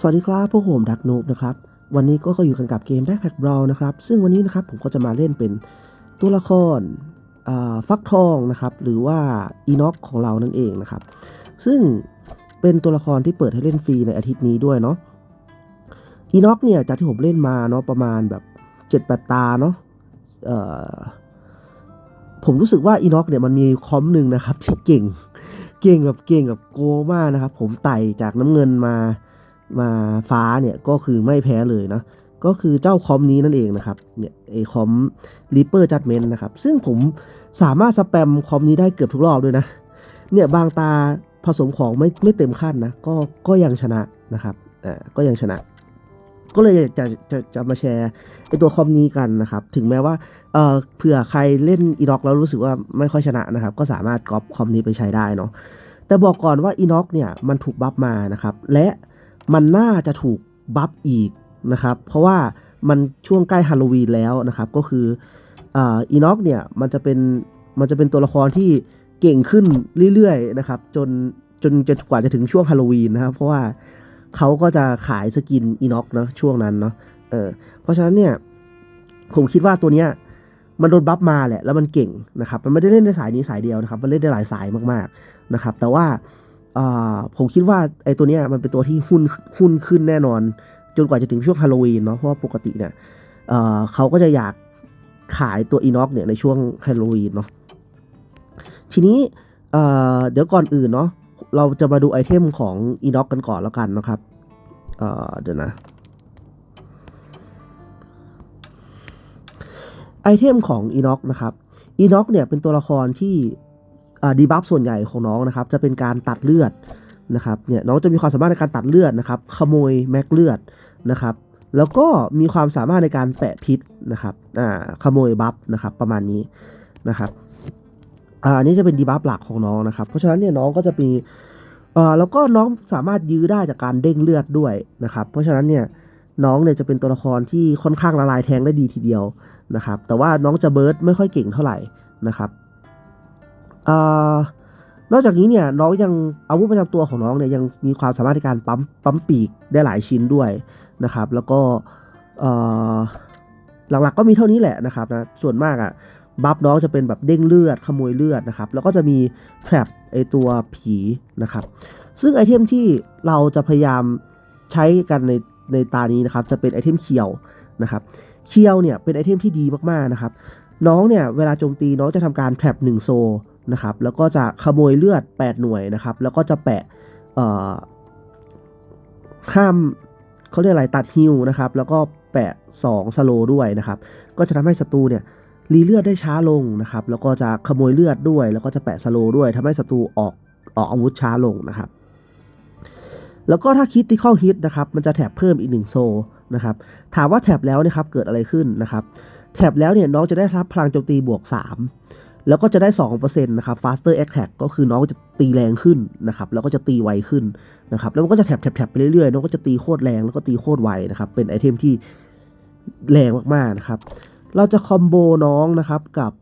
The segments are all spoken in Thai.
สวัสดีครับพวกผมดักนูบนะครับ วันนี้ก็อยู่กันกับเกม Backpack Brawl นะครับ ซึ่งวันนี้นะครับผมก็จะมาเล่นเป็นตัวละครฟักทองนะครับ หรือว่าอีน็อกของเรานั่นเองนะครับ ซึ่งเป็นตัวละครที่เปิดให้เล่นฟรีในอาทิตย์นี้ด้วยเนาะอีน็อกเนี่ยจากที่ผมเล่นมาเนาะประมาณแบบ7จ็ดแปดตาเนาะผมรู้สึกว่าอีน็อกเนี่ยมันมีคอมหนึ่งนะครับที่เก่ง เก่งแบบเก่งแบบโกมากนะครับ ผมไต่จากน้ำเงินมา มาฟ้าเนี่ยก็คือไม่แพ้เลยนะก็คือเจ้าคอมนี้นั่นเองนะครับเนี่ยไอคอม Reaper Judgment นะครับซึ่งผมสามารถสแปมคอมนี้ได้เกือบทุกรอบด้วยนะเนี่ยบางตาผสมของไม่ไม่เต็มขั้นนะก็ก็ยังชนะนะครับอ่าก็ยังชนะก็เลยจะจะจะมาแชร์ไอตัวคอมนี้กันนะครับ ถึงแม้ว่าเออเผื่อใครเล่นอีน็อกแล้วรู้สึกว่าไม่ค่อยชนะนะครับ ก็สามารถก๊อปคอมนี้ไปใช้ได้เนาะแต่บอกก่อนว่าอีน็อกเนี่ยมันถูกบัฟมานะครับ และ มันน่าจะถูกบัฟอีกนะครับ เพราะว่ามันช่วงใกล้ฮาโลวีนแล้วนะครับ ก็คืออีน็อกเนี่ยมันจะเป็นมันจะเป็นตัวละครที่เก่งขึ้นเรื่อยๆนะครับ จนจนจะกว่าจะถึงช่วงฮาโลวีนนะครับ เพราะว่าเขาก็จะขายสกินอีน็อกเนาะช่วงนั้นเนาะเออเพราะฉะนั้นเนี่ยผมคิดว่าตัวเนี้ยมันโดนบัฟมาแหละแล้วมันเก่งนะครับ มันไม่ได้เล่นในสายนี้สายเดียวนะครับ มันเล่นได้หลายสายมากๆนะครับ แต่ว่าอ่า ผมคิดว่าไอ้ตัวเนี้ยมันเป็นตัวที่หุ้นหุ้นขึ้นแน่นอน จนกว่าจะถึงช่วงฮาโลวีนเนาะเพราะว่าปกติเนี่ยเเขาก็จะอยากขายตัวอีน็อกเนี่ยในช่วงฮาโลวีนเนาะทีนี้เเดี๋ยวก่อนอื่นเนาะเราจะมาดูไอเทมของอีน็อกกันก่อนแล้วกันนะครับเเดี๋ยวนะไอเทมของอีน็อกนะครับอีน็อกเนี่ยเป็นตัวละครที่ ดีบัฟส่วนใหญ่ของน้องนะครับจะเป็นการตัดเลือดนะครับเนี่ยน้องจะมีความสามารถในการตัดเลือดนะครับขโมยแม็กเลือดนะครับแล้วก็มีความสามารถในการแปะพิษนะครับอ่าขโมยบัฟนะครับประมาณนี้นะครับอ่าอันนี้จะเป็นดีบัฟหลักของน้องนะครับ เพราะฉะนั้นเนี่ยน้องก็จะมีอ่าแล้วก็น้องสามารถยื้อได้จากการเด้งเลือดด้วยนะครับเพราะฉะนั้นเนี่ยน้องเนี่ยจะเป็นตัวละครที่ค่อนข้างละลายแทงได้ดีทีเดียวนะครับแต่ว่าน้องจะเบิร์ดไม่ค่อยเก่งเท่าไหร่นะครับ นอกจากนี้เนี่ยน้องยังอาวุธประจำตัวของน้องเนี่ยยังมีความสามารถในการปั๊มปั๊มปีกได้หลายชิ้นด้วยนะครับ แล้วก็หลักๆก็มีเท่านี้แหละนะครับนะส่วนมากอะ่ะบัฟน้องจะเป็นแบบเด้งเลือดขโมยเลือดนะครับ แล้วก็จะมีแทรปไอตัวผีนะครับ ซึ่งไอเทมที่เราจะพยายามใช้กันในในตานี้นะครับ จะเป็นไอเทมเคียวนะครับ เคียวเนี่ยเป็นไอเทมที่ดีมากๆนะครับ น้องเนี่ยเวลาโจมตีน้องจะทำการแทรป1โซ นะครับ แล้วก็จะขโมยเลือด 8 หน่วยนะครับ แล้วก็จะแปะข้ามเขาเรียกอะไรตัดฮิวนะครับ แล้วก็แปะ 2 สโลด้วยนะครับ ก็จะทำให้ศัตรูเนี่ยรีเลือดได้ช้าลงนะครับ แล้วก็จะขโมยเลือดด้วย แล้วก็จะแปะสโลด้วยทำให้ศัตรูออกออกอาวุธช้าลงนะครับ แล้วก็ถ้าคิดที่ข้าฮิตนะครับ มันจะแถบเพิ่มอีก 1 โซนะครับ ถามว่าแถบแล้วนะครับเกิดอะไรขึ้นนะครับ แถบแล้วเนี่ยน้องจะได้รับพลังโจมตีบวก 3 แล้วก็จะได้ 2%นะครับ faster attack ก็คือน้องจะตีแรงขึ้นนะครับแล้วก็จะตีไวขึ้นนะครับแล้วมันก็จะแถบแถบไปเรื่อยๆน้องก็จะตีโคตรแรงแล้วก็ตีโคตรไวนะครับเป็นไอเทมที่แรงมากๆนะครับเราจะคอมโบน้องนะครับกับ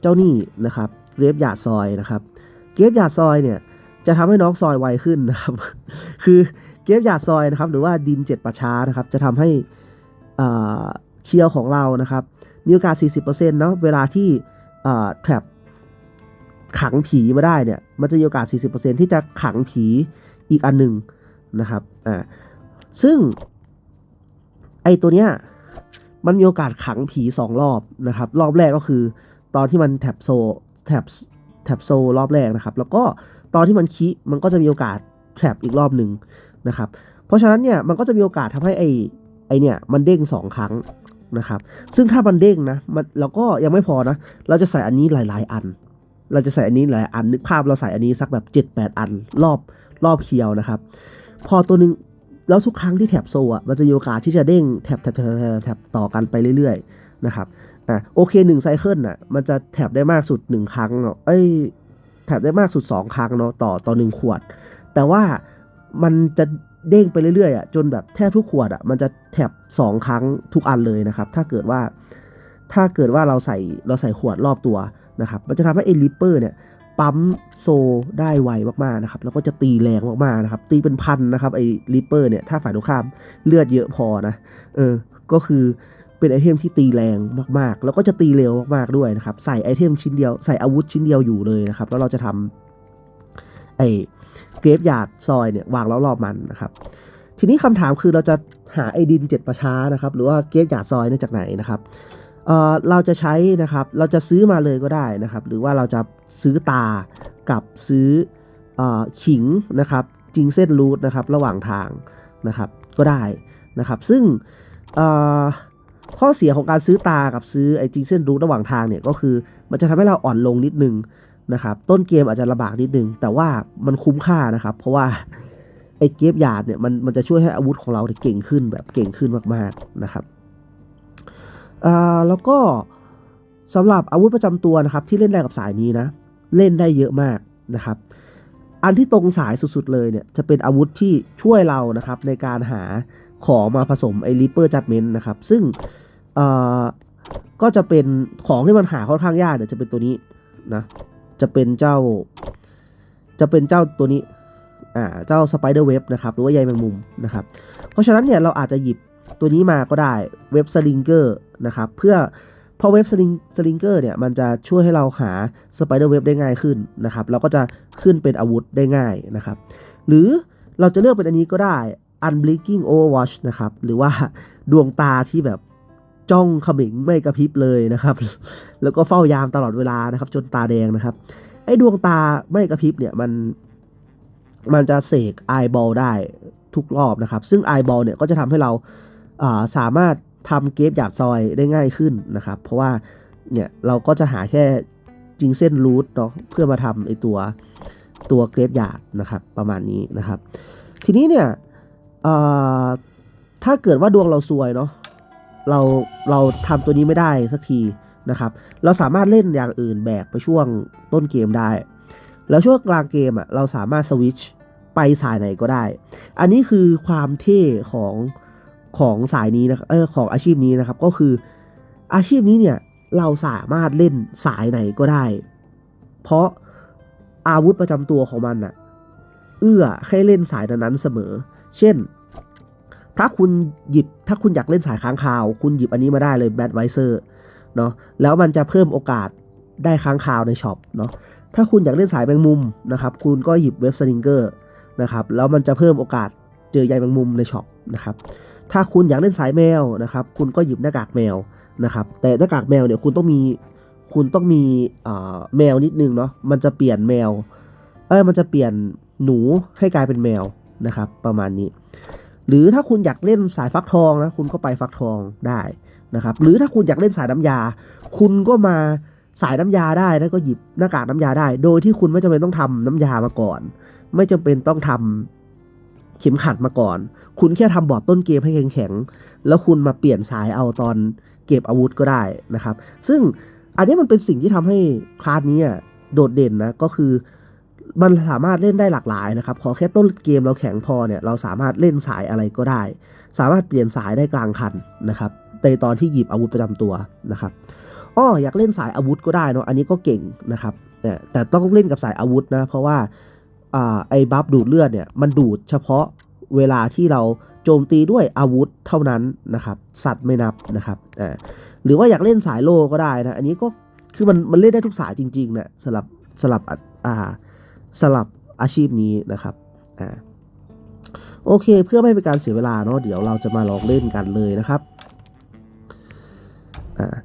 เจ้านี่นะครับเกรฟหยาดซอยนะครับเกรฟหยาดซอยเนี่ยจะทำให้น้องซอยไวขึ้นนะครับคือเกรฟหยาดซอยนะครับหรือว่าดินเจ็ดประช้านะครับจะทำให้อ่าเคียวของเรานะครับมีโอกาส 40%เนาะเวลาที่แทรป ขังผีมาได้เนี่ย มันจะมีโอกาส 40%ที่จะขังผีอีกอันหนึ่งนะครับ อ่า ซึ่ง ไอตัวเนี้ย มันมีโอกาสขังผีสองรอบนะครับ รอบแรกก็คือ ตอนที่มันแท็บโซ แท็บ แท็บโซรอบแรกนะครับ แล้วก็ตอนที่มันคิมันก็จะมีโอกาสแทรปอีกรอบหนึ่งนะครับ เพราะฉะนั้นเนี่ย มันก็จะมีโอกาสทำให้ไอไอเนี่ย มันเด้งสองครั้งนะครับ ซึ่งถ้ามันเด้งนะ มันเราก็ยังไม่พอนะ เราจะใส่อันนี้หลาย ๆ อัน เราจะใส่อันนี้หลายอันนึกภาพเราใส่อันนี้สักแบบ 7 8 อันรอบรอบเคียวนะครับ พอตัวหนึ่งแล้วทุกครั้งที่แท็บโซอะมันจะมีโอกาสที่จะเด้งแท็บแท็บแท็บแท็บต่อกันไปเรื่อยๆนะครับอะโอเคหนึ่งไซเคิลน่ะมันจะแท็บได้มากสุด 1 ครั้งเนาะเอ้ยแท็บได้มากสุด 2 ครั้งเนาะต่อต่อหนึ่งขวด แต่ว่ามันจะเด้งไปเรื่อยๆอะจนแบบแทบทุกขวดอะมันจะแถบสองครั้งทุกอันเลยนะครับ ถ้าเกิดว่า ถ้าเกิดว่าเราใส่เราใส่ขวดรอบตัว นะครับมันจะทำให้ไอ้ลิปเปอร์เนี่ยปั๊มโซได้ไวมากๆนะครับแล้วก็จะตีแรงมากๆนะครับตีเป็นพันนะครับไอ้ริปเปอร์เนี่ยถ้าฝ่ายตรงข้ามเลือดเยอะพอนะเออก็คือเป็นไอเทมที่ตีแรงมากๆ แล้วก็จะตีเร็วมากๆด้วยนะครับใส่ไอเทมชิ้นเดียวใส่อาวุธชิ้นเดียวอยู่เลยนะครับแล้วเราจะทำไอ้เกรฟหยาดซอยเนี่ยวางแล้อรอบมันนะครับทีนี้คำถามคือเราจะหาไอดินเจ็ดประช้านะครับหรือว่าเกรฟหยาดซอยเนี่ยจากไหนนะครับ เราจะใช้นะครับเราจะซื้อมาเลยก็ได้นะครับ หรือว่าเราจะซื้อตากับซื้ออขิงนะครับจิงเส้นรูทนะครับระหว่างทางนะครับก็ได้นะครับ ซึ่งข้อเสียของการซื้อตากับซื้อไอจิงเส้นรูทระหว่างทางเนี่ยก็คือมันจะทำให้เราอ่อนลงนิดนึงนะครับต้นเกมอาจจะลำบากนิดนึง แต่ว่ามันคุ้มค่านะครับ เพราะว่าไอเกฟยาดเนี่ยมันมันจะช่วยให้อาวุธของเราเก่งขึ้นแบบเก่งขึ้นมากๆนะครับ แล้วก็สำหรับอาวุธประจำตัวนะครับที่เล่นได้กับสายนี้นะ เล่นได้เยอะมากนะครับ อันที่ตรงสายสุดๆเลยเนี่ยจะเป็นอาวุธที่ช่วยเรานะครับในการหาของมาผสมไอริปเปอร์จัดเมนต์นะครับ ซึ่งก็จะเป็นของที่มันหาค่อนข้างยากเนี่ยจะเป็นตัวนี้นะจะเป็นเจ้า จะเป็นเจ้าตัวนี้อ่าเจ้าสไปเดอร์เว็บนะครับหรือว่าใยแมงมุมนะครับ เพราะฉะนั้นเนี่ยเราอาจจะหยิบ ตัวนี้มาก็ได้เว็บสลิงเกอร์นะครับเพื่อพราะเว็บสลิงสลิงเกอร์เนี่ยมันจะช่วยให้เราหาสไปเดอร์เว็บได้ง่ายขึ้นนะครับเราก็จะขึ้นเป็นอาวุธได้ง่ายนะครับ หรือเราจะเลือกเป็นอันนี้ก็ได้ unblinking overwatch นะครับหรือว่าดวงตาที่แบบจ้องเขมิงไม่กระพริบเลยนะครับ แล้วก็เฝ้ายามตลอดเวลานะครับ จนตาแดงนะครับไอ้ดวงตาไม่กระพริบเนี่ยมันมันจะเสกไอบอลได้ทุกรอบนะครับ ซึ่งไอบอลเนี่ยก็จะทำให้เรา สามารถทำเกฟหยาดซอยได้ง่ายขึ้นนะครับ เพราะว่าเนี่ยเราก็จะหาแค่จิงเส้นรูทเนาะเพื่อมาทำไอตัวตัวเกรฟหยาดนะครับประมาณนี้นะครับ ทีนี้เนี่ยถ้าเกิดว่าดวงเราซวยเนาะเราเราทำตัวนี้ไม่ได้สักทีนะครับ เราสามารถเล่นอย่างอื่นแบกไปช่วงต้นเกมได้ แล้วช่วงกลางเกมอะเราสามารถสวิตช์ไปสายไหนก็ได้ อันนี้คือความเท่ของ ของสายนี้นะครับเออของอาชีพนี้นะครับ ก็คืออาชีพนี้เนี่ยเราสามารถเล่นสายไหนก็ได้ เพราะอาวุธประจำตัวของมันน่ะเอื้อให้เล่นสายนั้นเสมอ เช่น ถ้าคุณหยิบถ้าคุณอยากเล่นสายค้างคาว คุณหยิบอันนี้มาได้เลยแบดไวเซอร์เนาะแล้วมันจะเพิ่มโอกาสได้ค้างคาวในช็อปเนาะถ้าคุณอยากเล่นสายแมงมุมนะครับ คุณก็หยิบเว็บสลิงเกอร์นะครับ แล้วมันจะเพิ่มโอกาสเจอใยแมงมุมในช็อปนะครับ ถ้าคุณอยากเล่นสายแมวนะครับ คุณก็หยิบหน้ากากแมวนะครับ แต่หน้ากากแมวเนี่ยคุณต้องมีคุณต้องมีแมวนิดนึงเนาะมันจะเปลี่ยนแมวเออมันจะเปลี่ยนหนูให้กลายเป็นแมวนะครับ ประมาณนี้ หรือถ้าคุณอยากเล่นสายฟักทองนะคุณก็ไปฟักทองได้นะครับ หรือถ้าคุณอยากเล่นสายน้ำยา คุณก็มาสายน้ำยาได้แล้วก็หยิบหน้ากากน้ำยาได้ โดยที่คุณไม่จำเป็นต้องทำน้ำยามาก่อน ไม่จำเป็นต้องทำเข็มขัดมาก่อน คุณแค่ทำบอร์ดต้นเกมให้แข็งๆ แล้วคุณมาเปลี่ยนสายเอาตอนเก็บอาวุธก็ได้นะครับ ซึ่งอันนี้มันเป็นสิ่งที่ทำให้คลาสนี้โดดเด่นนะ ก็คือมันสามารถเล่นได้หลากหลายนะครับ ขอแค่ต้นเกมเราแข็งพอเนี่ย เราสามารถเล่นสายอะไรก็ได้ สามารถเปลี่ยนสายได้กลางคันนะครับในตอนที่หยิบอาวุธประจำตัวนะครับอ้ออยากเล่นสายอาวุธก็ได้เนาะ อันนี้ก็เก่งนะครับแต่ต้องเล่นกับสายอาวุธนะ เพราะว่าอ่าไอ้บัฟดูดเลือดเนี่ย มันดูดเฉพาะ เวลาที่เราโจมตีด้วยอาวุธเท่านั้นนะครับ สัตว์ไม่นับนะครับอ่าหรือว่าอยากเล่นสายโลก็ได้นะ อันนี้ก็คือมันมันเล่นได้ทุกสายจริงๆนะสลับสลับอ่าสลับอาชีพนี้นะครับอ่าโอเค เพื่อไม่เป็นการเสียเวลาเนาะเดี๋ยวเราจะมาลองเล่นกันเลยนะครับอ่า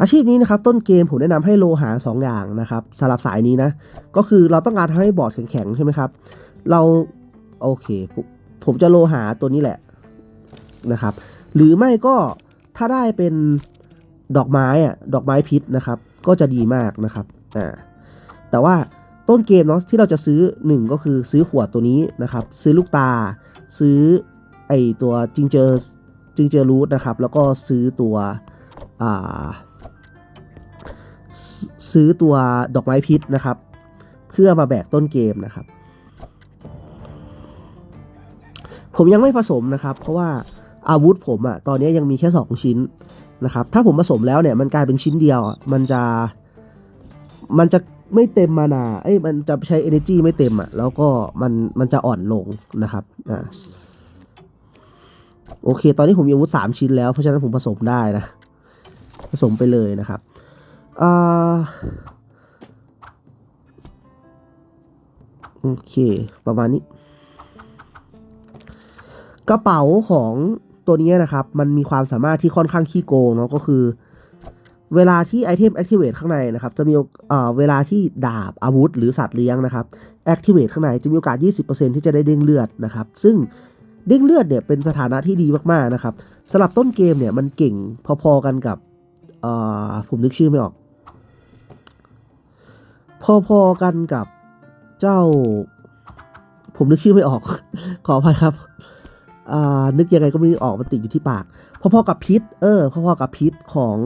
อาชีพนี้นะครับต้นเกมผมแนะนำให้โลหะ2ออย่างนะครับสำหรับสายนี้นะ ก็คือเราต้องการทำให้บอร์ดแข็งๆใช่ไหมครับ เราโอเค ผมจะโลหะตัวนี้แหละนะครับ หรือไม่ก็ถ้าได้เป็นดอกไม้อะดอกไม้พิษนะครับ ก็จะดีมากนะครับอ่าแต่ว่าต้นเกมเนาะที่เราจะซื้อหนึ่งก็คือซื้อขวดตัวนี้นะครับ ซื้อลูกตา ซื้อไอตัวจิงเจอร์จิงเจอร์รูทนะครับ แล้วก็ซื้อตัวอ่าซื้อตัวดอกไม้พิษนะครับ เพื่อมาแบกต้นเกมนะครับ ผมยังไม่ผสมนะครับ เพราะว่าอาวุธผมอะตอนนี้ยังมีแค่ 2 ชิ้นนะครับ ถ้าผมผสมแล้วเนี่ยมันกลายเป็นชิ้นเดียวมันจะมันจะไม่เต็มมานา เอ้ยมันจะใช้ energy ไม่เต็มอะแล้วก็มันมันจะอ่อนลงนะครับอ่าโอเค ตอนนี้ผมมีอาวุธสามชิ้นแล้ว เพราะฉะนั้นผมผสมได้นะ ผสมไปเลยนะครับอ่าโอเค ประมาณนี้ กระเป๋าของตัวนี้นะครับ มันมีความสามารถที่ค่อนข้างขี้โกงเนาะก็คือ เวลาที่ไอเทม activate ข้างในนะครับ จะมีเอ่อเวลาที่ดาบอาวุธ หรือสัตว์เลี้ยงนะครับ activate ข้างในจะมีโอกาส 20%ที่จะได้เด้งเลือดนะครับ ซึ่งเด้งเลือดเนี่ยเป็นสถานะที่ดีมากๆนะครับสำหรับต้นเกมเนี่ยมันเก่งพอๆกันกับเอ่อผมนึกชื่อไม่ออก พอๆกันกับเจ้า ผมนึกชื่อไม่ออก ขออภัยครับ นึกยังไงก็ไม่ออกมันติดอยู่ที่ปาก พอๆกับพิษ เออ พอๆกับพิษของ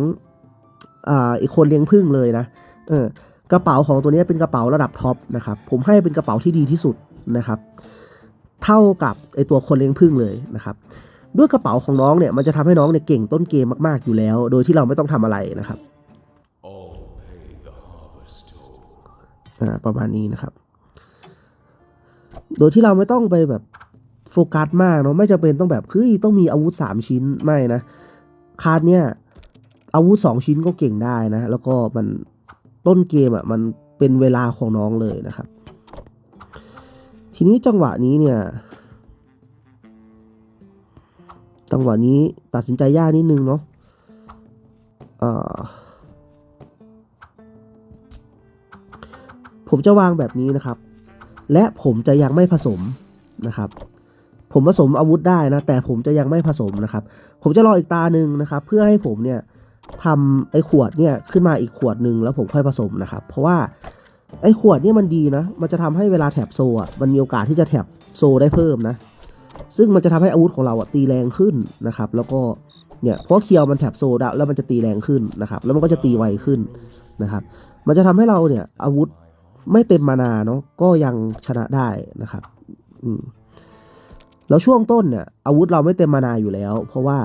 อ่าอีกคนเลี้ยงพึ่งเลยนะ เออ กระเป๋าของตัวนี้เป็นกระเป๋าระดับท็อปนะครับ ผมให้เป็นกระเป๋าที่ดีที่สุดนะครับ เท่ากับไอตัวคนเลี้ยงพึ่งเลยนะครับ ด้วยกระเป๋าของน้องเนี่ยมันจะทำให้น้องเนี่ยเก่งต้นเกมมากๆอยู่แล้ว โดยที่เราไม่ต้องทำอะไรนะครับประมาณนี้นะครับ โดยที่เราไม่ต้องไปแบบ โฟกัสมากเนาะไม่จำเป็นต้องแบบเฮ้ยต้องมีอาวุธสามชิ้นไม่นะคาร์ดเนี่ยอาวุธสองชิ้นก็เก่งได้นะ แล้วก็มันต้นเกมอะมันเป็นเวลาของน้องเลยนะครับ ทีนี้จังหวะนี้เนี่ยจังหวะนี้ตัดสินใจยากนิดนึงเนาะผมจะวางแบบนี้นะครับ และผมจะยังไม่ผสมนะครับ ผมผสมอาวุธได้นะ แต่ผมจะยังไม่ผสมนะครับ ผมจะรออีกตาหนึ่งนะครับ เพื่อให้ผมเนี่ยทำไอ้ขวดเนี่ยขึ้นมาอีกขวดหนึ่งแล้วผมค่อยผสมนะครับ เพราะว่าไอ้ขวดเนี่ยมันดีนะ มันจะทำให้เวลาแถบโซอะมันมีโอกาสที่จะแถบโซได้เพิ่มนะ ซึ่งมันจะทำให้อาวุธของเราอะตีแรงขึ้นนะครับ แล้วก็เนี่ยเพราะเคียวมันแถบโซดแล้วมันจะตีแรงขึ้นนะครับ แล้วมันก็จะตีไวขึ้นนะครับ มันจะทำให้เราเนี่ยอาวุธไม่เต็มมานาเนาะก็ยังชนะได้นะครับ อืม แล้วช่วงต้นเนี่ยอาวุธเราไม่เต็มมานาอยู่แล้ว เพราะว่า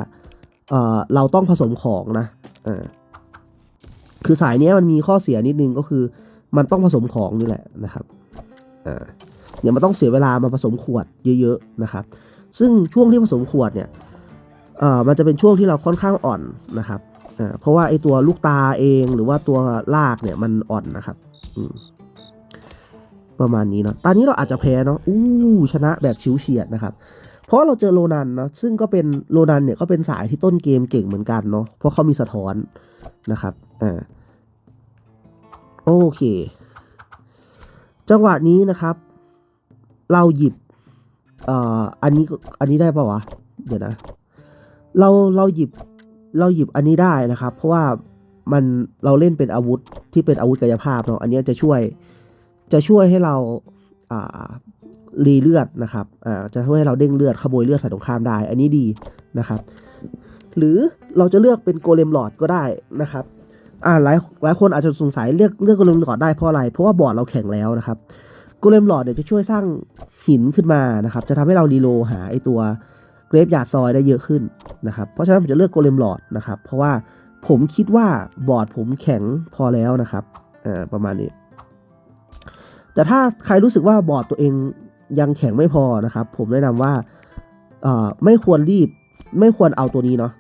เออเราต้องผสมของนะเออคือสายนี้มันมีข้อเสียนิดนึงก็คือ มันต้องผสมของนี่แหละนะครับเออเนี่ยมันต้องเสียเวลามาผสมขวดเยอะๆนะครับ ซึ่งช่วงที่ผสมขวดเนี่ยเออมันจะเป็นช่วงที่เราค่อนข้างอ่อนนะครับเอ่อเพราะว่าไอตัวลูกตาเองหรือว่าตัวลากเนี่ยมันอ่อนนะครับ อืม ประมาณนี้เนาะตอนนี้เราอาจจะแพ้เนาะอู้ชนะแบบชิวเฉียดนะครับ เพราะเราเจอโรนันเนาะซึ่งก็เป็นโรนันเนี่ยก็เป็นสายที่ต้นเกมเก่งเหมือนกันเนาะเพราะเขามีสะท้อนนะครับอ่าโอเค จังหวะนี้นะครับ เราหยิบเอ่ออันนี้อันนี้ได้ปะวะเดี๋ยวนะ เราเราหยิบเราหยิบอันนี้ได้นะครับ เพราะว่ามันเราเล่นเป็นอาวุธที่เป็นอาวุธกายภาพเนาะอันนี้จะช่วย จะช่วยให้เรารีเลือดนะครับจะช่วยให้เราเด้งเลือดขโมยเลือดฝ่ายตรงข้ามได้ อันนี้ดีนะครับ หรือเราจะเลือกเป็นโกเลมหลอดก็ได้นะครับอ่าหลายหลายคนอาจจะสงสัยเลือกเลือกโกเลมหลอดได้เพราะอะไร เพราะว่าบอร์ดเราแข็งแล้วนะครับโกเลมหลอดเนี่ยจะช่วยสร้างหินขึ้นมานะครับ จะทำให้เรารีโลหาไอตัวเกรฟหยาดซอยได้เยอะขึ้นนะครับ เพราะฉะนั้นผมจะเลือกโกเลมหลอดนะครับ เพราะว่าผมคิดว่าบอร์ดผมแข็งพอแล้วนะครับประมาณนี้ แต่ถ้าใครรู้สึกว่าบอร์ดตัวเองยังแข็งไม่พอนะครับ ผมแนะนำว่าเอ่อไม่ควรรีบไม่ควรเอาตัวนี้เนาะ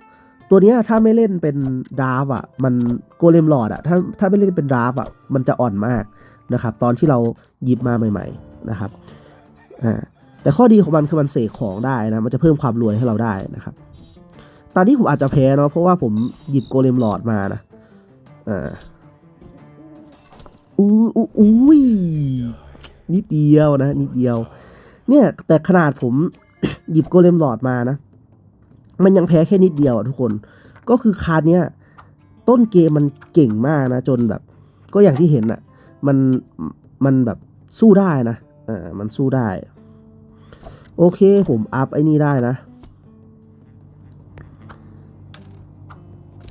ตัวเนี้ยถ้าไม่เล่นเป็นดราฟอะมันโกเลมหลอดอะถ้าถ้าไม่เล่นเป็นดราฟอะมันจะอ่อนมากนะครับ ตอนที่เราหยิบมาใหม่ ๆนะครับอ่าแต่ข้อดีของมันคือมันเสกของได้นะมันจะเพิ่มความรวยให้เราได้นะครับ ตอนนี้ผมอาจจะแพ้เนาะเพราะว่าผมหยิบโกเลมหลอดมานะอ่า อู้อู้อุ้ยนิดเดียวนะนิดเดียว เนี่ยแต่ขนาดผมหยิบโกเลมหลอดมานะ มันยังแพ้แค่นิดเดียวอะทุกคน ก็คือคาร์ดเนี้ยต้นเกมมันเก่งมากนะ จนแบบ ก็อย่างที่เห็นอะมันมันแบบสู้ได้นะเออมันสู้ได้ โอเคผมอัพไอ้นี่ได้นะ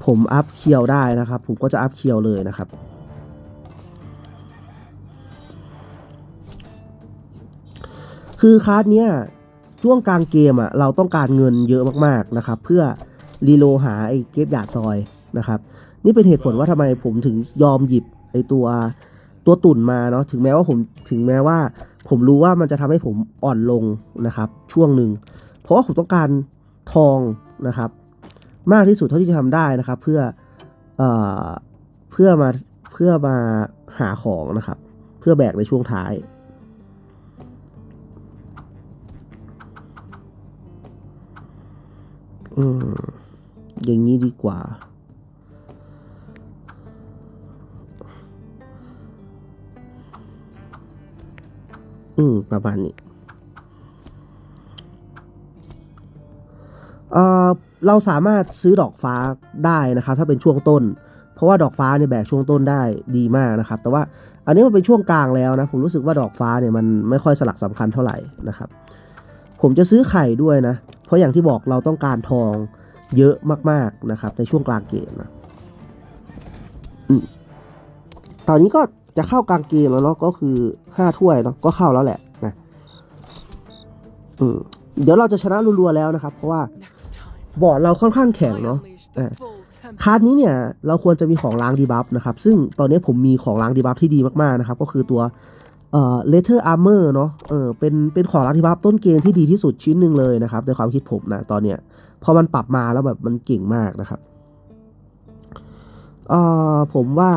ผมอัพเคียวได้นะครับ ผมก็จะอัพเคียวเลยนะครับ คือคาร์ดเนี้ยช่วงกลางเกมอะเราต้องการเงินเยอะมากๆนะครับ เพื่อรีโลหาไอ้เก็บหยาดซอยนะครับ นี่เป็นเหตุผลว่าทำไมผมถึงยอมหยิบไอ้ตัวตัวตุ่นมาเนาะถึงแม้ว่าผมถึงแม้ว่า ผมรู้ว่ามันจะทำให้ผมอ่อนลงนะครับ ช่วงหนึ่งเพราะว่าผมต้องการทองนะครับ มากที่สุดเท่าที่จะทำได้นะครับ เพื่อเอ่อเพื่อมาเพื่อมาหาของนะครับ เพื่อแบกในช่วงท้าย อืม อย่างนี้ดีกว่า อืม ประมาณนี้เอ่อเราสามารถซื้อดอกฟ้าได้นะครับ ถ้าเป็นช่วงต้น เพราะว่าดอกฟ้าเนี่ยแบกช่วงต้นได้ดีมากนะครับ แต่ว่าอันนี้มันเป็นช่วงกลางแล้วนะ ผมรู้สึกว่าดอกฟ้าเนี่ยมันไม่ค่อยสลักสำคัญเท่าไหร่นะครับ ผมจะซื้อไข่ด้วยนะ ราะอย่างที่บอกเราต้องการทองเยอะมากๆนะครับ ในช่วงกลางเกมนะตอนนี้ก็จะเข้ากลางเกมแล้วเนาะก็คือห้าถ้วยเนาะก็เข้าแล้วแหละนะเดี๋ยวเราจะชนะรัวๆแล้วนะครับ เพราะว่าบอร์ดเราค่อนข้างแข็งเนาะคาร์ดนี้เนี่ยเราควรจะมีของล้างดีบัฟนะครับ ซึ่งตอนนี้ผมมีของล้างดีบัฟที่ดีมากๆนะครับ ก็คือตัว เอ่อ letter armor เนาะเออเป็นเป็นของล้างดีบัฟต้นเกมที่ดีที่สุดชิ้นหนึ่งเลยนะครับ ในความคิดผมนะตอนเนี้ยพอมันปรับมาแล้วแบบมันเก่งมากนะครับเอ่อผมว่า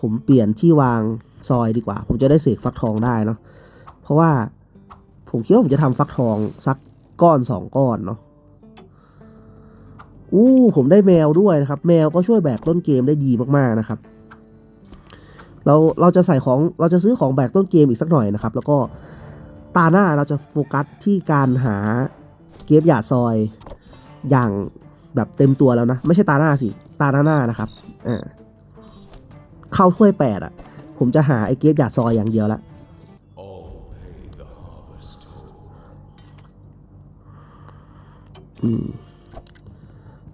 ผมเปลี่ยนที่วางซอยดีกว่า ผมจะได้เสกฟักทองได้เนาะเพราะว่าผมคิดว่าผมจะทำฟักทองสักก้อนสองก้อนเนาะอู้ผมได้แมวด้วยนะครับ แมวก็ช่วยแบกต้นเกมได้ดีมากๆนะครับ เราเราจะใส่ของเราจะซื้อของแบกต้นเกมอีกสักหน่อยนะครับ แล้วก็ตาหน้าเราจะโฟกัสที่การหาเกฟหยาดซอยอย่างแบบเต็มตัวแล้วนะ ไม่ใช่ตาหน้าสิ ตาหน้าหน้านะครับอ่าเข้าถ้วยแปดอะ ผมจะหาไอ้เกฟหยาดซอยอย่างเดียวละอืม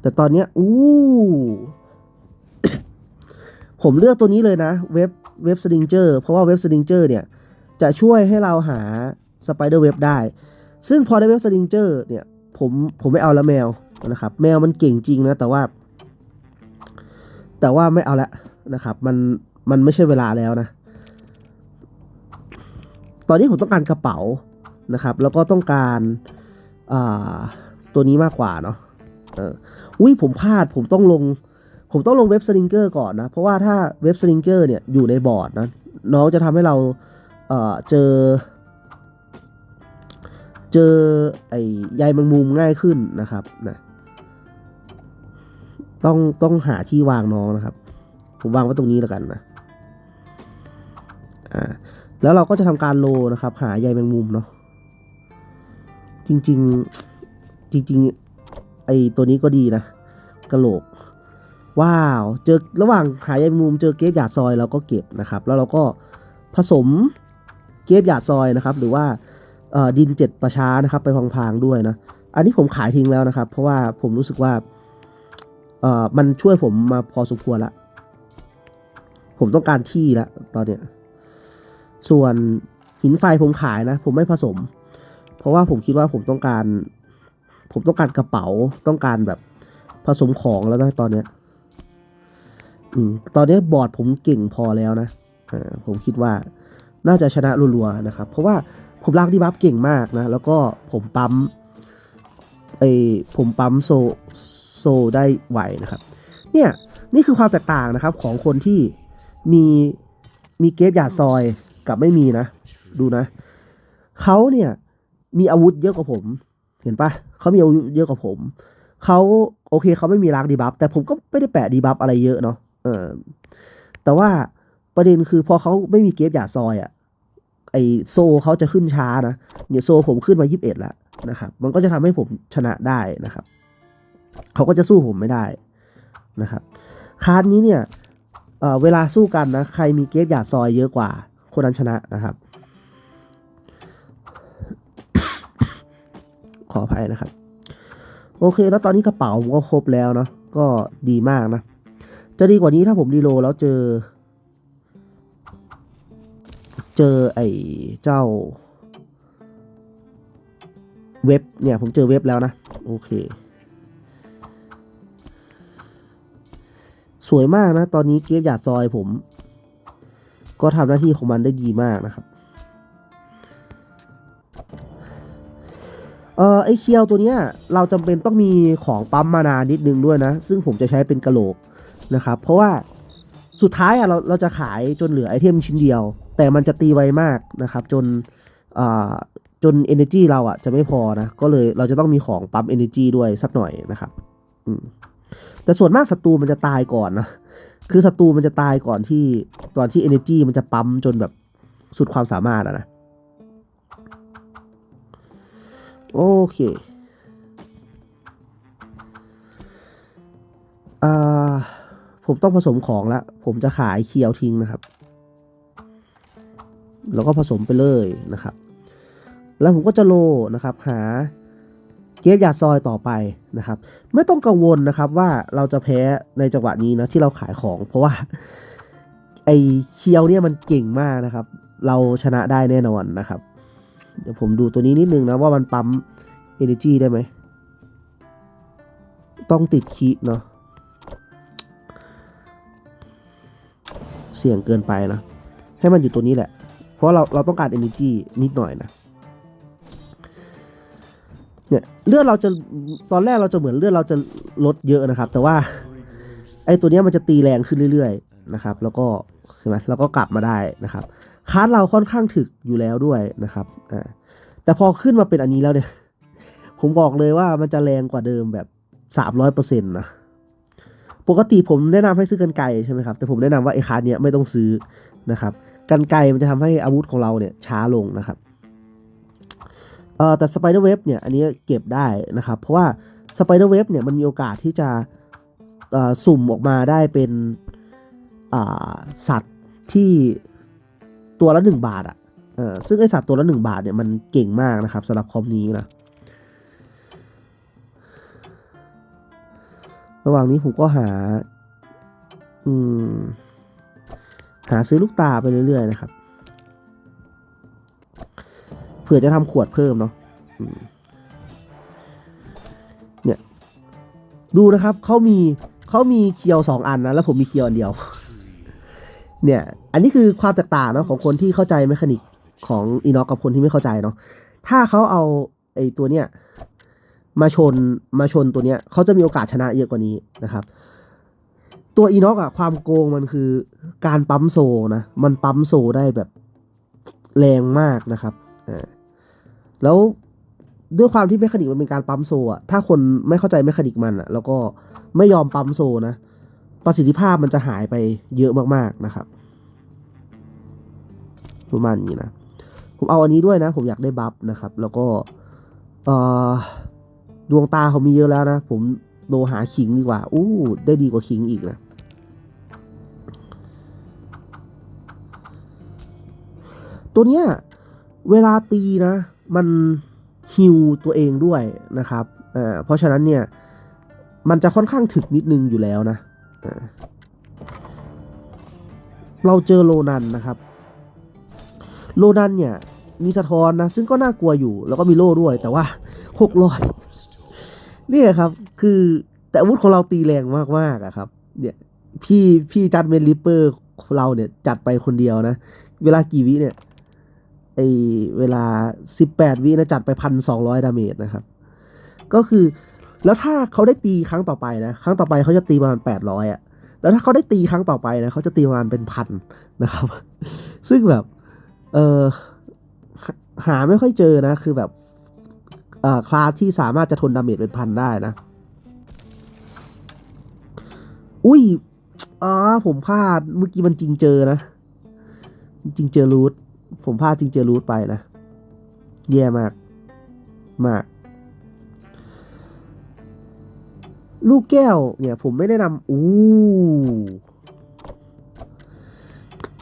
แต่ตอนเนี้ยอู้ผมเลือกตัวนี้เลยนะ เว็บ เว็บสลิงเจอร์เพราะว่าเว็บสลิงเจอร์เนี่ยจะช่วยให้เราหาสไปเดอร์เว็บได้ ซึ่งพอได้เว็บสลิงเจอร์เนี่ยผมผมไม่เอาแล้วแมวนะครับ แมวมันเก่งจริงนะแต่ว่า แต่ว่าไม่เอาละนะครับมันมันไม่ใช่เวลาแล้วนะ ตอนนี้ผมต้องการกระเป๋านะครับ แล้วก็ต้องการอ่าตัวนี้มากกว่าเนาะเอออุ้ยผมพลาดผมต้องลง ผมต้องลงเว็บสลิงเกอร์ก่อนนะ เพราะว่าถ้าเว็บสลิงเกอร์เนี่ยอยู่ในบอร์ดนะ น้องจะทำให้เราเอ่อเจอ เจอไอ้ใยแมงมุมง่ายขึ้นนะครับนะต้องต้องหาที่วางน้องนะครับ ผมวางไว้ตรงนี้แล้วกันนะอ่าแล้วเราก็จะทำการโลนะครับ หาใยแมงมุมเนาะจริง ๆ จริง ๆ ไอตัวนี้ก็ดีนะกระโหลก ว้าว เจอระหว่างหายายมุมเจอเกฟหยาดซอยเราก็เก็บนะครับ แล้วเราก็ผสมเกฟหยาดซอยนะครับ หรือว่าดินเจ็ดประช้านะครับ ไปพลางๆด้วยนะ อันนี้ผมขายทิ้งแล้วนะครับ เพราะว่าผมรู้สึกว่ามันช่วยผมมาพอสมควรละ ผมต้องการที่ละตอนเนี้ย ส่วนหินไฟผมขายนะ ผมไม่ผสม เพราะว่าผมคิดว่าผมต้องการ ผมต้องการกระเป๋าต้องการแบบผสมของแล้วนะตอนเนี้ย อืมตอนนี้บอร์ดผมเก่งพอแล้วนะอ่าผมคิดว่าน่าจะชนะรัวๆนะครับ เพราะว่าผมลากดีบัฟเก่งมากนะ แล้วก็ผมปั๊มไอผมปั๊มโซโซได้ไหวนะครับ เนี่ยนี่คือความแตกต่างนะครับของคนที่มีมีเกฟหยาดซอยกับไม่มีนะ ดูนะเขาเนี่ยมีอาวุธเยอะกว่าผม เห็นปะเขามีอาวุธเยอะกว่าผมเขาโอเคเขาไม่มีล้างดีบัฟแต่ผมก็ไม่ได้แปะดีบัฟอะไรเยอะเนาะ เออแต่ว่าประเด็นคือพอเขาไม่มีเกฟหยาซอยอะ่ะไอโซเขาจะขึ้นช้านะเนี่ยโซผมขึ้นมา 21 แล้วนะครับ มันก็จะทำให้ผมชนะได้นะครับ เขาก็จะสู้ผมไม่ได้นะครับ คาร์ดนี้เนี่ยเเวลาสู้กันนะ ใครมีเกฟหยาซอยเยอะกว่า คนนั้นชนะนะครับ ขออภัยนะครับ โอเค แล้วตอนนี้กระเป๋าผมก็ครบแล้วเนาะ ก็ดีมากนะ จะดีกว่านี้ถ้าผมรีโลแล้วเจอ เจอไอ้เจ้า เว็บเนี่ยผมเจอเว็บแล้วนะ โอเค สวยมากนะ ตอนนี้เกฟหยาดซอยผม ก็ทำหน้าที่ของมันได้ดีมากนะครับเออไอเคียวตัวเนี้ยเราจำเป็นต้องมีของปั๊มมานานิดนึงด้วยนะ ซึ่งผมจะใช้เป็นกระโหลก นะครับ เพราะว่าสุดท้ายอะเราเราจะขายจนเหลือไอเทมชิ้นเดียว แต่มันจะตีไวมากนะครับ จนอ่าจน energy เราอะจะไม่พอนะก็เลยเราจะต้องมีของปั๊ม energy ด้วยสักหน่อยนะครับอืมแต่ส่วนมากศัตรูมันจะตายก่อนนะคือศัตรูมันจะตายก่อนที่ตอนที่ energy มันจะปั๊มจนแบบสุดความสามารถอะนะโอเคอ่า ผมต้องผสมของแล้ว ผมจะขายเคียวทิ้งนะครับ แล้วก็ผสมไปเลยนะครับ แล้วผมก็จะโลนะครับ หาเก็บยาซอยต่อไปนะครับ ไม่ต้องกังวลนะครับว่าเราจะแพ้ในจังหวะนี้นะที่เราขายของ เพราะว่าไอเคียวเนี่ยมันเก่งมากนะครับ เราชนะได้แน่นอนนะครับ เดี๋ยวผมดูตัวนี้นิดนึงนะว่ามันปั๊ม energy ได้ไหม ต้องติดคีเนาะ สี่ยงเกินไปนะ ให้มันอยู่ตัวนี้แหละ เพราะเราเราต้องการ energy นิดหน่อยนะเนี่ยเลือดเราจะตอนแรกเราจะเหมือนเลือดเราจะลดเยอะนะครับ แต่ว่าไอตัวนี้มันจะตีแรงขึ้นเรื่อยๆนะครับ แล้วก็ใช่ไหมแล้วก็กลับมาได้นะครับคาร์ดเราค่อนข้างถึกอยู่แล้วด้วยนะครับอ่าแต่พอขึ้นมาเป็นอันนี้แล้วเนี่ย ผมบอกเลยว่ามันจะแรงกว่าเดิมแบบสามร้อยเปอร์เซ็นต์นะ ปกติผมแนะนำให้ซื้อกันไกรใช่ไหมครับแต่ผมแนะนำว่าไอ้คาร์ดเนี้ยไม่ต้องซื้อนะครับกันไกรมันจะทำให้อาวุธของเราเนี่ยช้าลงนะครับเอ่อแต่สไปเดอร์เว็บเนี่ยอันนี้เก็บได้นะครับ เพราะว่าสไปเดอร์เว็บเนี่ยมันมีโอกาสที่จะสุ่มออกมาได้เป็นสัตว์ที่ตัวละหนึ่งบาทอะ่ะเออซึ่งไอสัตว์ตัวละหนึ่งบาทเนี่ยมันเก่งมากนะครับสำหรับคอมนี้นะ ระหว่างนี้ผมก็หา อืม หาซื้อลูกตาไปเรื่อยๆนะครับ เผื่อจะทำขวดเพิ่มเนาะเนี่ย ดูนะครับเขามีเขามีเคียวสองอันนะ แล้วผมมีเคียวอันเดียว เนี่ย อันนี้คือความแตกต่างเนาะของคนที่เข้าใจแมคานิกของอีน็อกกับคนที่ไม่เข้าใจเนาะ ถ้าเขาเอาไอ้ตัวเนี้ย มาชนมาชนตัวเนี้ยเขาจะมีโอกาสชนะเยอะกว่านี้นะครับ ตัวอีน็อกอะความโกงมันคือการปั๊มโซนะ มันปั๊มโซได้แบบแรงมากนะครับอ่าแล้วด้วยความที่แมคานิกมันเป็นการปั๊มโซอะถ้าคนไม่เข้าใจแมคานิกมันอะแล้วก็ไม่ยอมปั๊มโซนะ ประสิทธิภาพมันจะหายไปเยอะมากๆนะครับประมาณนี้นะ ผมเอาอันนี้ด้วยนะ ผมอยากได้บัฟนะครับ แล้วก็ เอ่อ ดวงตาเขามีเยอะแล้วนะ ผมโดหาขิงดีกว่า อู้ ได้ดีกว่าขิงอีกนะ ตัวเนี้ย เวลาตีนะ มันฮิวตัวเองด้วยนะครับเอ่อเพราะฉะนั้นเนี่ย มันจะค่อนข้างถึกนิดนึงอยู่แล้วนะเอ่อเราเจอโลนันนะครับ โลนันเนี่ย มีสะท้อนนะ ซึ่งก็น่ากลัวอยู่ แล้วก็มีโล่ด้วย แต่ว่าหกร้อย เนี่ยครับ คือแต่อาวุธของเราตีแรงมากๆอะครับ เนี่ยพี่พี่จัดเมนลิปเปอร์เราเนี่ยจัดไปคนเดียวนะ เวลากี่วิเนี่ยไอเวลาสิบแปดวินะจัดไปพันสองร้อยดาเมจนะครับ ก็คือแล้วถ้าเขาได้ตีครั้งต่อไปนะ ครั้งต่อไปเขาจะตีประมาณแปดร้อยอะแล้วถ้าเขาได้ตีครั้งต่อไปนะเขาจะตีประมาณเป็นพันนะครับ ซึ่งแบบ เออหาไม่ค่อยเจอนะ คือแบบ คลาสที่สามารถจะทนดาเมจเป็นพันได้นะ อุ้ยอ๋อผมพลาดเมื่อกี้มันจริงเจอนะ จริงเจอรูทผมพลาดจริงเจอรูทไปนะ แย่มาก มาก ลูกแก้วเนี่ย ผมไม่แนะนำอู้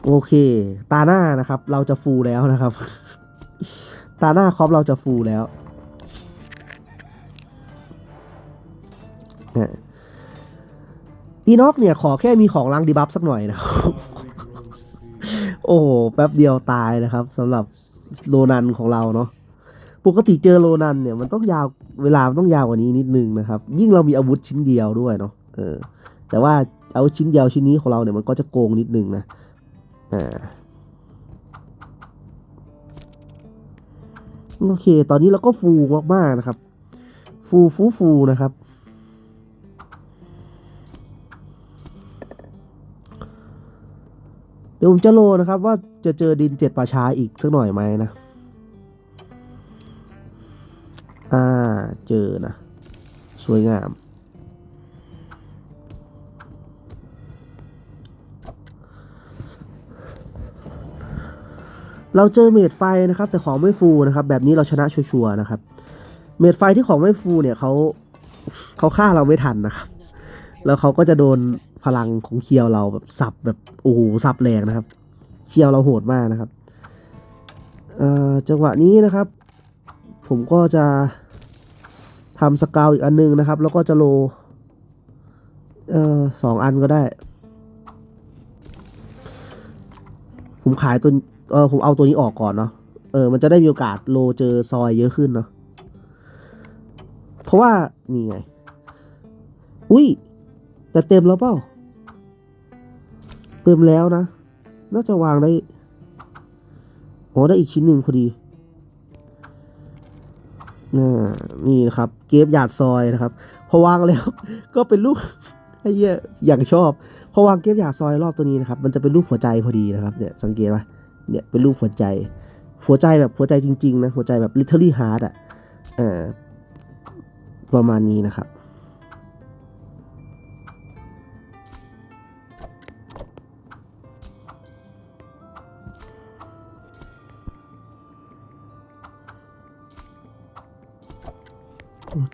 โอเค ตาหน้านะครับ เราจะฟูลแล้วนะครับ ตาหน้าครอปเราจะฟูลแล้ว อีน็อกเนี่ยขอแค่มีของล้างดีบัฟสักหน่อยนะโอ้โหแป๊บเดียวตายนะครับสำหรับโลนันของเราเนาะปกติเจอโลนันเนี่ยมันต้องยาวเวลามันต้องยาวกว่านี้นิดนึงนะครับ ยิ่งเรามีอาวุธชิ้นเดียวด้วยเนาะเออ แต่ว่าเอาชิ้นเดียวชิ้นนี้ของเราเนี่ยมันก็จะโกงนิดนึงนะอ่าโอเค ตอนนี้เราก็ฟูมากๆนะครับ ฟูฟูฟูนะครับ ดี๋ยวผมจะโลนะครับ ว่าจะเจอดินเจ็ดป่าช้าอีกสักหน่อยไหมนะ อ่าเจอนะ สวยงาม เราเจอเมดไฟนะครับ แต่ของไม่ฟูนะครับ แบบนี้เราชนะชัวร์นะครับ เมดไฟที่ของไม่ฟูเนี่ยเขาเขาฆ่าเราไม่ทันนะครับ แล้วเขาก็จะโดน พลังของเคียวเราแบบสับแบบโอ้โหสับแรงนะครับ เคียวเราโหดมากนะครับจังหวะนี้นะครับ ผมก็จะทำสกาวอีกอันนึงนะครับ แล้วก็จะโลเอ่อสองอันก็ได้ ผมขายตัวเออผมเอาตัวนี้ออกก่อนเนาะเออ มันจะได้มีโอกาสโลเจอซอยเยอะขึ้นเนาะเพราะว่านี่ไง อุ้ยแต่เต็มแล้วเปล่า เต็มแล้วนะ น่าจะวางได้โอ้ได้อีกชิ้นหนึ่งพอดีน่านี่นะครับ เกฟหยาดซอยนะครับ พอวางแล้ว ก็เป็นรูปไอ้เหี้ยอย่างชอบ พอวางเกฟหยาดซอยรอบตัวนี้นะครับ มันจะเป็นรูปหัวใจพอดีนะครับ เนี่ย สังเกตไหมเนี่ยเป็นรูปหัวใจ หัวใจแบบหัวใจจริง ๆ นะ หัวใจแบบ literally heart อะ เออประมาณนี้นะครับ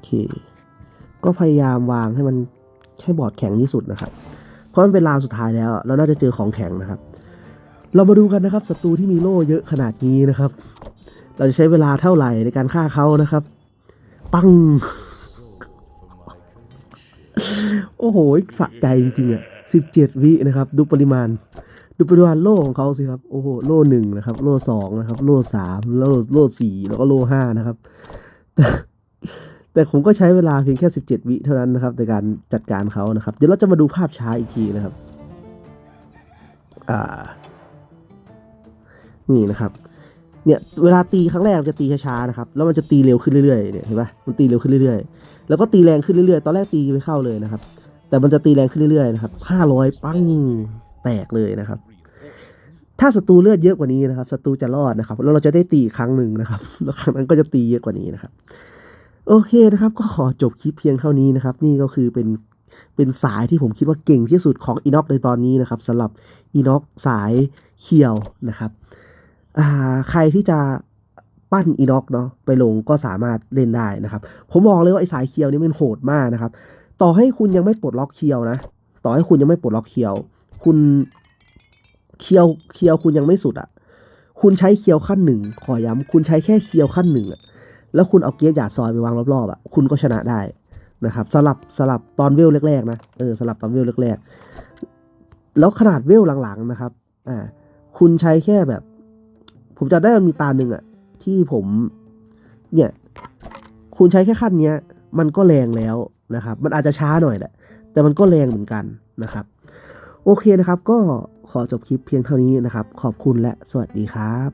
เค ก็พยายามวางให้มันให้บอร์ดแข็งที่สุดนะครับ เพราะมันเป็นราวสุดท้ายแล้ว เราน่าจะเจอของแข็งนะครับ เรามาดูกันนะครับศัตรูที่มีโล่เยอะขนาดนี้นะครับ เราจะใช้เวลาเท่าไหร่ในการฆ่าเขานะครับ ปัง โอ้โหสะใจจริงๆอะสิบเจ็ดวินะครับ ดูปริมาณ ดูปริมาณโล่ของเขาสิครับ โอ้โห โล่หนึ่งนะครับ โล่สองนะครับ โล่สามแล้วโล่สี่แล้วก็โล่ห้านะครับ แต่ผมก็ใช้เวลาเพียงแค่สิบเจ็ดวิเท่านั้นนะครับในการจัดการเขานะครับ เดี๋ยวเราจะมาดูภาพช้าอีกทีนะครับ อ่า นี่นะครับ เนี่ยเวลาตีครั้งแรกจะตีช้าๆนะครับ แล้วมันจะตีเร็วขึ้นเรื่อยๆ เนี่ยเห็นปะมันตีเร็วขึ้นเรื่อยๆ แล้วก็ตีแรงขึ้นเรื่อยๆ ตอนแรกตีไม่เข้าเลยนะครับ แต่มันจะตีแรงขึ้นเรื่อยๆ นะครับห้าร้อยปั้งแตกเลยนะครับ ถ้าศัตรูเลือดเยอะกว่านี้นะครับ ศัตรูจะรอดนะครับ แล้วเราจะได้ตีครั้งหนึ่งนะครับ แล้วครั้งนั้นก็จะตีเยอะกว่านี้นะครับ โอเคนะครับ ก็ขอจบคลิปเพียงเท่านี้นะครับ นี่ก็คือเป็นเป็นสายที่ผมคิดว่าเก่งที่สุดของอีน็อกในตอนนี้นะครับสำหรับอีน็อกสายเคียวนะครับใครที่จะปั้นอีน็อกเนาะไปลงก็สามารถเล่นได้นะครับ ผมบอกเลยว่าไอ้สายเคียวนี่มันโหดมากนะครับ ต่อให้คุณยังไม่ปลดล็อกเคียวนะ ต่อให้คุณยังไม่ปลดล็อกเคียว คุณเคียวเคียวคุณยังไม่สุดอะ่ะ คุณใช้เคียวขั้นหนึ่งขอย้ำคุณใช้แค่เคียวขั้นหนึ่งอะ แล้วคุณเอาเกียร์หยาดซอยไปวางรอบๆอะ่ะคุณก็ชนะได้นะครับสลับสลับตอนเวลแรกๆนะเออสลับตอนเวลแรกๆ แล้วขนาดเวลหลังๆนะครับอ่าคุณใช้แค่แบบ ผมจะได้มีตาหนึ่งอะที่ผมเนี่ยคุณใช้แค่ขั้นเนี้ยมันก็แรงแล้วนะครับ มันอาจจะช้าหน่อยแหละ แต่มันก็แรงเหมือนกันนะครับ โอเคนะครับ ก็ขอจบคลิปเพียงเท่านี้นะครับ ขอบคุณและสวัสดีครับ